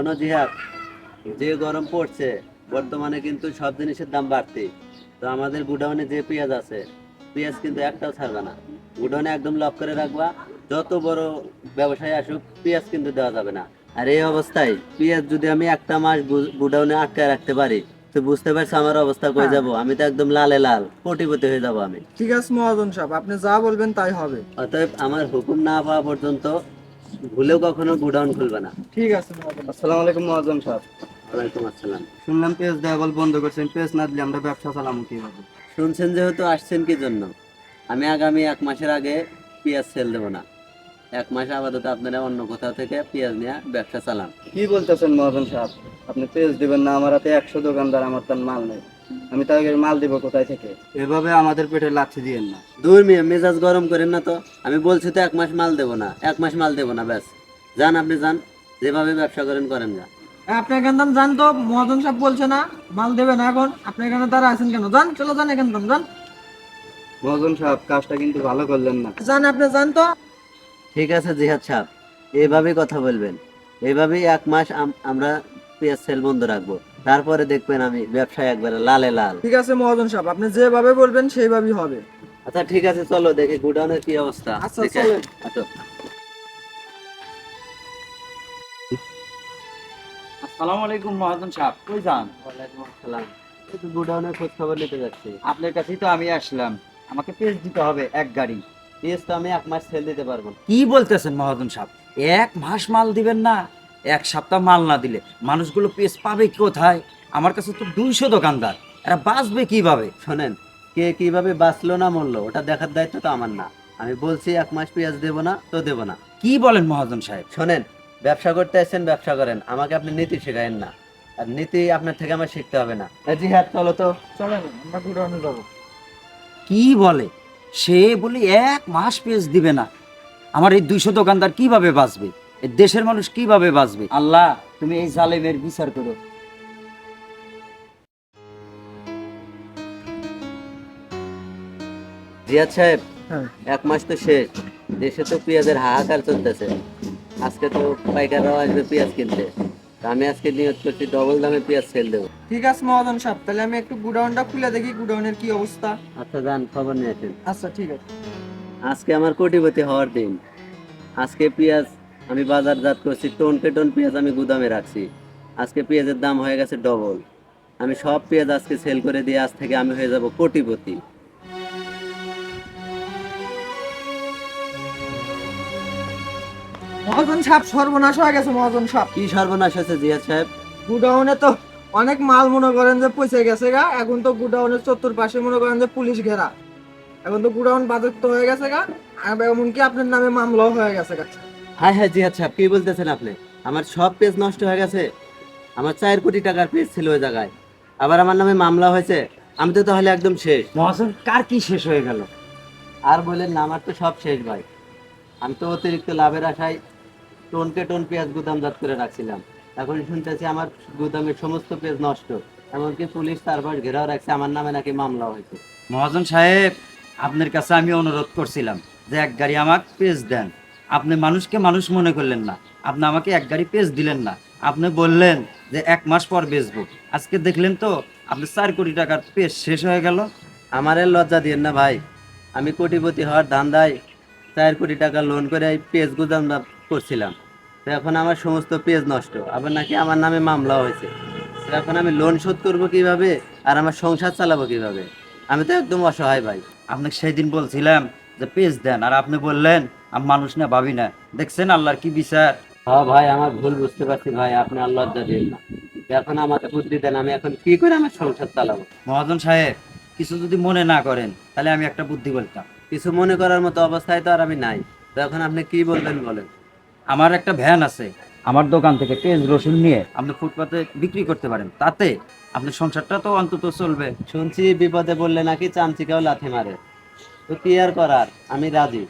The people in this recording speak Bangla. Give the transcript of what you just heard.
শোনো জিহাদ। যে গরম পড়ছে বর্তমানে কিন্তু সব জিনিসের দাম বাড়তি। তো আমাদের গুডাউনে যে পেঁয়াজ আছে পেঁয়াজ কিন্তু একটাও ছাড়বে না। গুডাউনে একদম লক করে রাখবা যত বড় ব্যবসায়ী আসুক পেঁয়াজ কিন্তু দেওয়া যাবে না। আর এই অবস্থায় পেঁয়াজ যদি আমি একটা মাস গুডাউনে আটকায় রাখতে পারি তো বুঝতে পারছ আমার অবস্থা কই হ্যাঁ। যাব? আমি তো একদম লালে লাল কোটিপতি হয়ে যাব আমি। ঠিক আছে মহাজন সাহেব আপনি যা বলবেন তাই হবে। অতএব আমার হুকুম না পাওয়া পর্যন্ত ভুলেও কখনো গুডাউন খুলবে না। ঠিক আছে আসসালামু আলাইকুম মহাজন সাহেব ওয়ালাইকুম আসসালাম। শুনলাম পেজ দেওয়া বন্ধ করছেন পেজ না দিলে আমরা ব্যবসা চালামু কীভাবে? শুনছেন যেহেতু আসছেন কি জন্য? আমি আগামী এক মাসের আগে পেঁয়াজ সেল দেবো না। এক মাস আপাতত আপনারা অন্য কোথাও থেকে পেঁয়াজ নিয়ে ব্যবসা চালান। কি বলতেছেন মহাজন সাহেব আপনি পেজ দিবেন না আমার হাতে একশো দোকানদার আমার তার মাল নেই। আমি তাকে মাল দিব কোথায় থেকে? এভাবে আমাদের পেটে লাচ্ছি দিয়েন না। দূর মিয়া মেজাজ গরম করেন না তো। আমি বলছি তো এক মাস মাল দেবো না। এক মাস মাল দেবো না ব্যাস। যান আপনি যান। যেভাবে ব্যবসা করেন করেন যা আপনি এখান থেকে যান তো মহাজন সাহেব বলছে না মাল দেবে না এখন। আপনি এখানে তারা আছেন কেন? যান চলো যান এখান থেকে যান। মহাজন সাহেব কাজটা কিন্তু ভালো করলেন না। যান আপনি যান তো। ঠিক আছে জিহাদ সাহেব। এইভাবেই কথা বলবেন। এইভাবেই এক মাস আমরা পেঁয়াজ সেল বন্ধ রাখব। তারপরে দেখবেন আমি ব্যবসায় একবারে লালে লাল। ঠিক আছে মহাজন সাহেব আপনি যেভাবে বলবেন সেইভাবেই হবে। আচ্ছা ঠিক আছে চলো দেখি গুডাউনের কি অবস্থা। আচ্ছা, চলেন। আসসালামু আলাইকুম মহাজন সাহেব কই যান? ওয়ালাইকুম আসসালাম। এই তো গুডাউনের খোঁজ খবর নিতে যাচ্ছি। আপনার কাছেই তো আমি আসলাম। আমাকে পেজ দিতে হবে এক গাড়ি। পেঁয়াজ তো আমি এক মাস সেল দিতে পারব। কি বলতেছেন মহাজন সাহেব? এক মাস মাল দিবেন না? এক সপ্তাহ মাল না দিলে মানুষগুলো পেজ পাবে কোথায়? আমার কাছে তো দুইশো দোকানদার। এরা বাঁচবে কীভাবে? শোনেন কে কীভাবে বাঁচলো না মরলো ওটা দেখার দায়িত্ব তো আমার না। আমি বলছি এক মাস পেঁয়াজ দেবো না তো দেবো না। কি বলেন মহাজন সাহেব? শোনেন ব্যবসা করতে আসছেন ব্যবসা করেন। আমাকে আপনি নীতি শেখায়েন না। আর নীতি আপনার থেকে আমার শিখতে হবে না। জি হ্যাঁ চলো তো। চলেন আমরা গুডাউনে যাব। কি বলে? সে বলি এক মাস পেঁয়াজ দিবে না। আমার এই দুইশো দোকানদার কীভাবে বাঁচবে? দেশের মানুষ কীভাবে বাঁচবে? আল্লাহ তুমি এই জালেমের বিচার করো। জিয়াদ সাহেব হ্যাঁ। এক মাস তো শেষ। দেশে তো পেঁয়াজের হাহাকার চলতেছে। আজকে তো পাইকাররাও আসবে পেঁয়াজ কিনতে। আমি আজকে নিয়ত করছি ডবল দামে পেঁয়াজ সেল দেবো। ঠিক আছে মহাজন সাহেব তাহলে আমি একটু গুডাউনটা খুলে দেখি গুডাউনের কি অবস্থা। আচ্ছা যান খবর নিয়ে আসেন। আচ্ছা ঠিক আছে। আজকে আমার কোটিপতি হওয়ার দিন। আজকে পেঁয়াজ আমি বাজারজাত করছি টন কে টন পেঁয়াজ আমি গুদামে রাখছি। আজকে পেঁয়াজের দাম হয়ে গেছে ডবল। আমি সব পেঁয়াজ আজকে সেল করে দিয়ে আজ থেকে আমি হয়ে যাব কোটিপতি। মহাজন সাহেব সর্বনাশ হয়ে গেছে মহাজন সাহেব। কি সর্বনাশ হয়েছে জিয়াদ সাহেব? গুডাউনে তো অনেক মাল মনে করেন যে পয়সা গেছে গা এখন তো গুডাউনের চত্বর পাশে মনে করেন যে পুলিশ ঘেরা। এখন তো গুডাউন বাজেক্ত হয়ে গেছে গা এমনকি আপনার নামে মামলাও হয়ে গেছে গা। হ্যাঁ হ্যাঁ জিয়াদ সাহেব কি বলতেছেন আপনি? আমার সব পেজ নষ্ট হয়ে গেছে। আমার চার কোটি টাকার পেজ ছিল ওই জায়গায়। আবার আমার নামে মামলা হয়েছে। আমি তো তাহলে একদম শেষ। মহাজন কার কি শেষ হয়ে গেল? আর বলেন না আমার তো সব শেষ ভাই। আমি তো অতিরিক্ত লাভের আশায় টনকে টন পেঁয়াজ গুদামজাত করে রাখছিলাম। এখন শুনতেছি আমার গুদামের সমস্ত পেঁয়াজ নষ্ট। এমনকি পুলিশ তারপর ঘেরাও রাখছে আমার নামে নাকি মামলা হয়েছে। মহাজন সাহেব আপনার কাছে আমি অনুরোধ করছিলাম যে এক গাড়ি আমাকে পেজ দেন। আপনি মানুষকে মানুষ মনে করলেন না। আপনি আমাকে এক গাড়ি পেজ দিলেন না। আপনি বললেন যে এক মাস পর বেচবো। আজকে দেখলেন তো আপনি চার কোটি টাকার পেজ শেষ হয়ে গেল। আমার লজ্জা দিয়েন না ভাই। আমি কোটিপতি হওয়ার ধান্দায় চার কোটি টাকা লোন করে এই পেঁয়াজ গুদাম করছিলাম। তো এখন আমার সমস্ত পেঁয়াজ নষ্ট। আবার নাকি আমার নামে মামলা হয়েছে। তো এখন আমি লোন শোধ করব কীভাবে? আর আমার সংসার চালাবো কীভাবে? আমি তো একদম অসহায় ভাই। আপনাকে সেই দিন বলছিলাম যে পেজ দেন। আর আপনি বললেন আমি মানুষ না ভাবি না। দেখছেন আল্লাহর কি বিচার? হ্যাঁ ভাই আমার ভুল বুঝতে পারছি ভাই আপনি দিন না। এখন আমাকে বুদ্ধি দেন আমি এখন কি করে আমার সংসার চালাবো? মহাজন সাহেব কিছু যদি মনে না করেন তাহলে আমি একটা বুদ্ধি বলতাম। কিছু মনে করার মতো অবস্থায় তো আর আমি নাই। তো এখন আপনি কি বলবেন বলেন? আমার একটা ভ্যান আছে। আমার দোকান থেকে পেঁয়াজ রসুন নিয়ে আপনি ফুটপাতে বিক্রি করতে পারেন। তাতে আপনার সংসারটা তো অন্তত চলবে। শুনছি বিপদে বললে নাকি চামচিকাও লাথি মারে। তো কি আর করার? আমি রাজি।